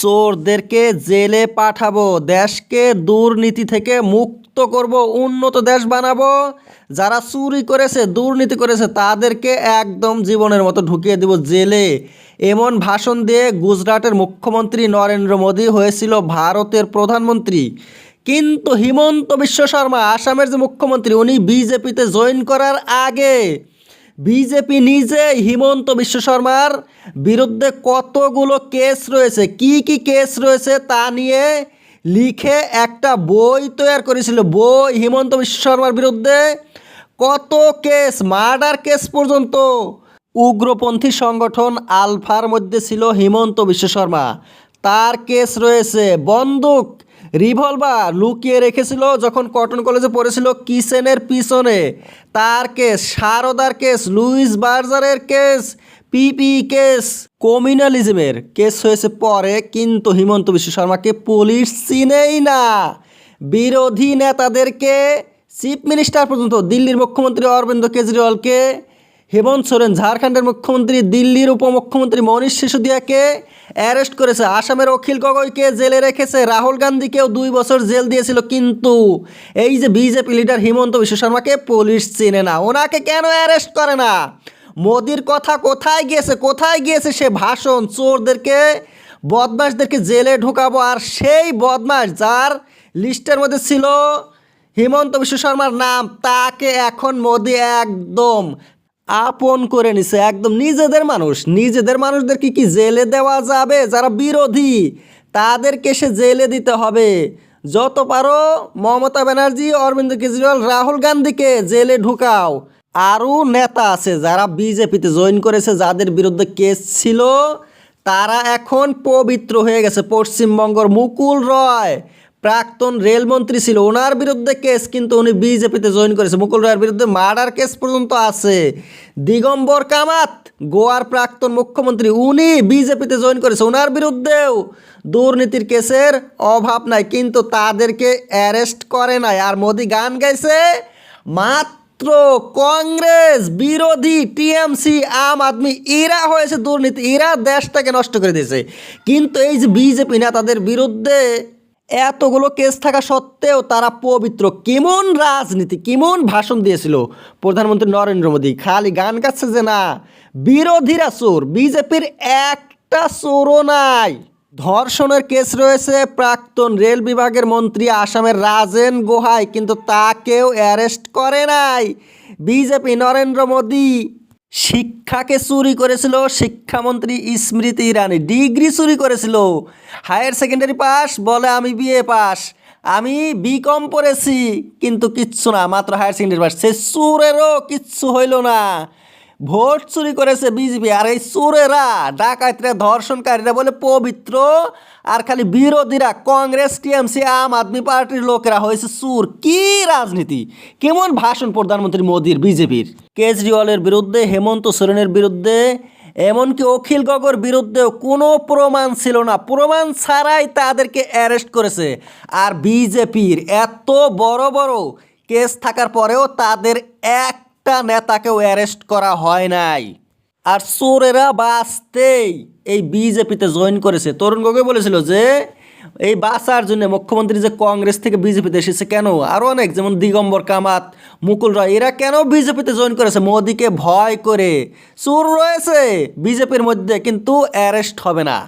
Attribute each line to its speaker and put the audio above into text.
Speaker 1: চোরদেরকে জেলে পাঠাবো, দেশকে দুর্নীতি থেকে মুক্ত করব, উন্নত দেশ বানাবো। যারা চুরি করেছে, দুর্নীতি করেছে, তাদেরকে একদম জীবনের মতো ঢুকিয়ে দিব জেলে। এমন ভাষণ দিয়ে গুজরাটের মুখ্যমন্ত্রী নরেন্দ্র মোদী হয়েছিল ভারতের প্রধানমন্ত্রী। কিন্তু হিমন্ত বিশ্ব শর্মা, আসামের যে মুখ্যমন্ত্রী, উনি বিজেপিতে জয়েন করার আগে বিজেপি নিজে হিমন্ত বিশ্ব শর্মার বিরুদ্ধে কতগুলো কেস রয়েছে, কি কি কেস রয়েছে তা নিয়ে লিখে একটা বই তৈরি করেছিল, বই হিমন্ত বিশ্ব শর্মার বিরুদ্ধে। কত কেস, মার্ডার কেস পর্যন্ত উগ্রপন্থী সংগঠন আলফার মধ্যে ছিল হিমন্ত বিশ্ব শর্মা। তার কেস রয়েছে, বন্দুক রিভলভার লুকিয়ে রেখেছিল যখন কটন কলেজে পড়েছিল কিসেনের পিছনে। তার কেস, সারদার কেস, লুইস বার্জারের কেস, পিপি কেস, কমিউনালিজমের কেস হয়েছে পরে, কিন্তু হিমন্ত বিশ্ব শর্মাকে পুলিশ চিনেই না। বিরোধী নেতাদেরকে, চিফ মিনিস্টার পর্যন্ত, দিল্লির মুখ্যমন্ত্রী অরবিন্দ কেজরিওয়ালকে হেমন্ত সোরেন ঝাড়খণ্ডের মুখ্যমন্ত্রী, দিল্লির উপমুখ্যমন্ত্রী মনীষ সিসোদিয়াকে অ্যারেস্ট করেছে। আসামের অখিল গগৈকে জেলে রেখেছে। রাহুল গান্ধীকেও দুই বছর জেল দিয়েছিল কিন্তু এই যে BJP leader Himanta Biswa শর্মাকে police চেনে না। ওনাকে কেন অ্যারেস্ট করে না? মোদির কথা কোথায় গিয়েছে? কোথায় গিয়েছে সে ভাষণ? চোরদেরকে, বদমাশদেরকে জেলে ঢুকাবো আর সেই বদমাশ যার লিস্টের মধ্যে ছিল হিমন্ত বিশ্ব শর্মার নাম, তাকে এখন মোদি একদম আপন করে নিছে একদম নিজেদের মানুষ। নিজেদের মানুষদেরকে কি জেলে দেওয়া যাবে? যারা বিরোধী, তাদেরকে সে জেলে দিতে হবে। যত পারো মমতা ব্যানার্জি, অরবিন্দ কেজরিওয়াল, রাহুল গান্ধীকে জেলে ঢুকাও। আরও নেতা আছে যারা বিজেপিতে জয়েন করেছে, যাদের বিরুদ্ধে কেস ছিল, তারা এখন পবিত্র হয়ে গেছে পশ্চিমবঙ্গর মুকুল রয়। প্রাক্তন রেলমন্ত্রী ছিল। ওনার বিরুদ্ধে কেস কিন্তু উনি বিজেপিতে জয়েন করেছে। মুকুল রায়ের বিরুদ্ধে মার্ডার কেস পর্যন্ত আছে। দিগম্বর কামাত, গোয়ার প্রাক্তন মুখ্যমন্ত্রী, উনি বিজেপিতে জয়েন করেছে। ওনার বিরুদ্ধেও দুর্নীতির কেসের অভাব নাই, কিন্তু তাদেরকে অ্যারেস্ট করে নাই। আর মোদি গান গাইছে, মাত্র কংগ্রেস, বিরোধী, টিএমসি, আম আদমি, এরা হয়েছে দুর্নীতি, এরা দেশটাকে নষ্ট করে দিয়েছে। কিন্তু এই যে বিজেপি নেতাদের বিরুদ্ধে এতগুলো কেস থাকা সত্ত্বেও তারা পবিত্র। কেমন রাজনীতি, কেমন ভাষণ দিয়েছিল? প্রধানমন্ত্রী নরেন্দ্র মোদী, খালি গান গাচ্ছে যে না, বিরোধীরা চোর, বিজেপির একটা চোরও নাই। ধর্ষণের কেস রয়েছে প্রাক্তন রেল বিভাগের মন্ত্রী আসামের রাজেন গোহাই, কিন্তু তাকেও অ্যারেস্ট করে নাই। বিজেপি, নরেন্দ্র মোদী শিক্ষাকে চুরি করেছিল শিক্ষামন্ত্রী স্মৃতি ইরানি। ডিগ্রি চুরি করেছিল। হায়ার সেকেন্ডারি পাস, বলে আমি বিএ পাস। আমি বি কম পড়েছি, কিন্তু কিচ্ছু না, মাত্র হায়ার সেকেন্ডারি পাস। সে চুরেরও কিচ্ছু হইল না। ভোট চুরি করেছে বিজেপি আর এই চোরেরা, ডাকাতরা, ধর্ষণকারীরা বলে পবিত্র। আর খালি বিরোধীরা, কংগ্রেস, টিএমসি, আম আদমি পার্টির লোকেরা হয়েছে চুর। কি রাজনীতি? কেমন ভাষণ প্রধানমন্ত্রী মোদীর বিজেপির? কেজরিওয়ালের বিরুদ্ধে, হেমন্ত সোরেনের বিরুদ্ধে, এমনকি অখিল গগর বিরুদ্ধেও কোনো প্রমাণ ছিল না। প্রমাণ ছাড়াই তাদেরকে অ্যারেস্ট করেছে। আর বিজেপির এত বড় বড় কেস থাকার পরেও তাদের একটা নেতাকেও অ্যারেস্ট করা হয় নাই। আর চোরেরা বাঁচতেই এই বিজেপিতে জয়েন করেছে। তরুণ গগৈ বলেছিল যে, এই বাঁচার জন্য মুখ্যমন্ত্রী যে কংগ্রেস থেকে বিজেপিতে এসেছে কেন? আরও অনেক, যেমন দিগম্বর কামাত, মুকুল রায়, এরা কেন বিজেপিতে জয়েন করেছে? মোদিকে ভয় করে। চোর রয়েছে বিজেপির মধ্যে, কিন্তু অ্যারেস্ট হবে না।